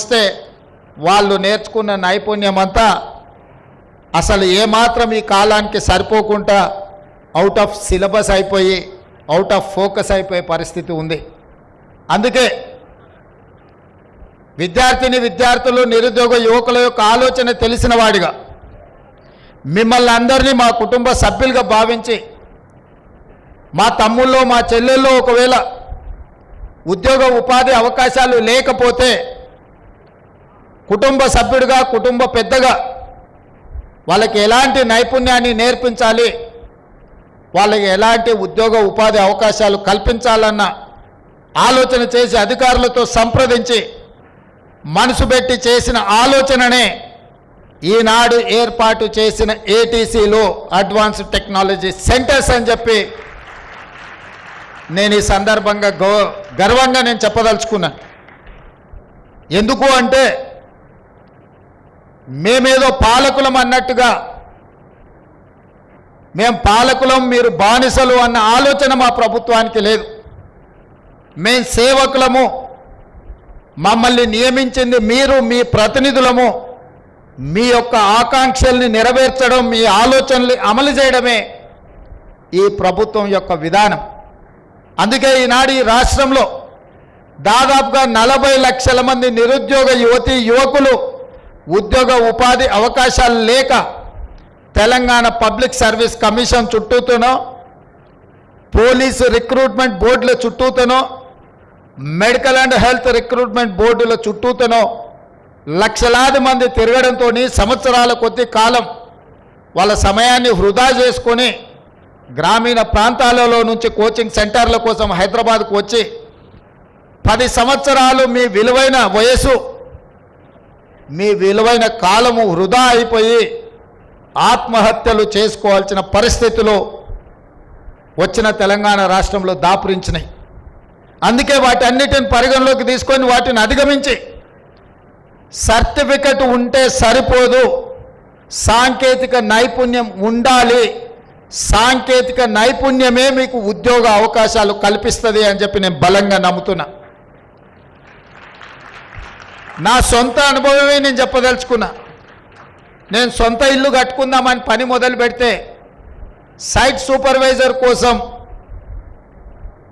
వస్తే వాళ్ళు నేర్చుకున్న నైపుణ్యం అంతా అసలు ఏమాత్రం ఈ కాలానికి సరిపోకుండా అవుట్ ఆఫ్ సిలబస్ అయిపోయి అవుట్ ఆఫ్ ఫోకస్ అయిపోయే పరిస్థితి ఉంది. అందుకే విద్యార్థిని విద్యార్థులు నిరుద్యోగ యువకుల యొక్క ఆలోచన తెలిసిన వాడిగా మిమ్మల్ని అందరినీ మా కుటుంబ సభ్యులుగా భావించి మా తమ్ముళ్ళు మా చెల్లెల్లో ఒకవేళ ఉద్యోగ ఉపాధి అవకాశాలు లేకపోతే కుటుంబ సభ్యుడిగా కుటుంబ పెద్దగా వాళ్ళకి ఎలాంటి నైపుణ్యాన్ని నేర్పించాలి వాళ్ళకి ఎలాంటి ఉద్యోగ ఉపాధి అవకాశాలు కల్పించాలన్న ఆలోచన చేసి అధికారులతో సంప్రదించి మనసు పెట్టి చేసిన ఆలోచననే ఈనాడు ఏర్పాటు చేసిన ఏటీసీలో అడ్వాన్స్డ్ టెక్నాలజీ సెంటర్స్ అని చెప్పి నేను ఈ సందర్భంగా గౌ గర్వంగా నేను చెప్పదలుచుకున్నాను ఎందుకు అంటే మేమేదో పాలకులం అన్నట్టుగా. మేం పాలకులం మీరు బానిసలు అన్న ఆలోచన మా ప్రభుత్వానికి లేదు. మేం సేవకులము. మమ్మల్ని నియమించింది మీరు మీ ప్రతినిధులము. మీ యొక్క ఆకాంక్షల్ని నెరవేర్చడం మీ ఆలోచనలు అమలు చేయడమే ఈ ప్రభుత్వం యొక్క విధానం. అందుకే ఈనాడు ఈ రాష్ట్రంలో దాదాపుగా నలభై లక్షల మంది నిరుద్యోగ యువతి యువకులు ఉద్యోగ ఉపాధి అవకాశాలు లేక తెలంగాణ పబ్లిక్ సర్వీస్ కమిషన్ చుట్టూతోనో పోలీసు రిక్రూట్మెంట్ బోర్డుల చుట్టూతోనో మెడికల్ అండ్ హెల్త్ రిక్రూట్మెంట్ బోర్డుల చుట్టూతోనో లక్షలాది మంది తిరగడంతో సంవత్సరాల కొద్ది కాలం వాళ్ళ సమయాన్ని వృధా చేసుకొని గ్రామీణ ప్రాంతాలలో నుంచి కోచింగ్ సెంటర్ల కోసం హైదరాబాద్కు వచ్చి పది సంవత్సరాలు మీ విలువైన వయసు మీ విలువైన కాలము వృధా అయిపోయి ఆత్మహత్యలు చేసుకోవాల్సిన పరిస్థితులు వచ్చిన తెలంగాణ రాష్ట్రంలో దాపురించినాయి. అందుకే వాటి అన్నిటిని పరిగణలోకి తీసుకొని వాటిని అధిగమించి సర్టిఫికెట్ ఉంటే సరిపోదు సాంకేతిక నైపుణ్యం ఉండాలి సాంకేతిక నైపుణ్యమే మీకు ఉద్యోగ అవకాశాలు కల్పిస్తుంది అని చెప్పి నేను బలంగా నమ్ముతున్నా. నా సొంత అనుభవమే నేను చెప్పదలుచుకున్నా. నేను సొంత ఇల్లు కట్టుకుందామని పని మొదలు పెడితే సైట్ సూపర్వైజర్ కోసం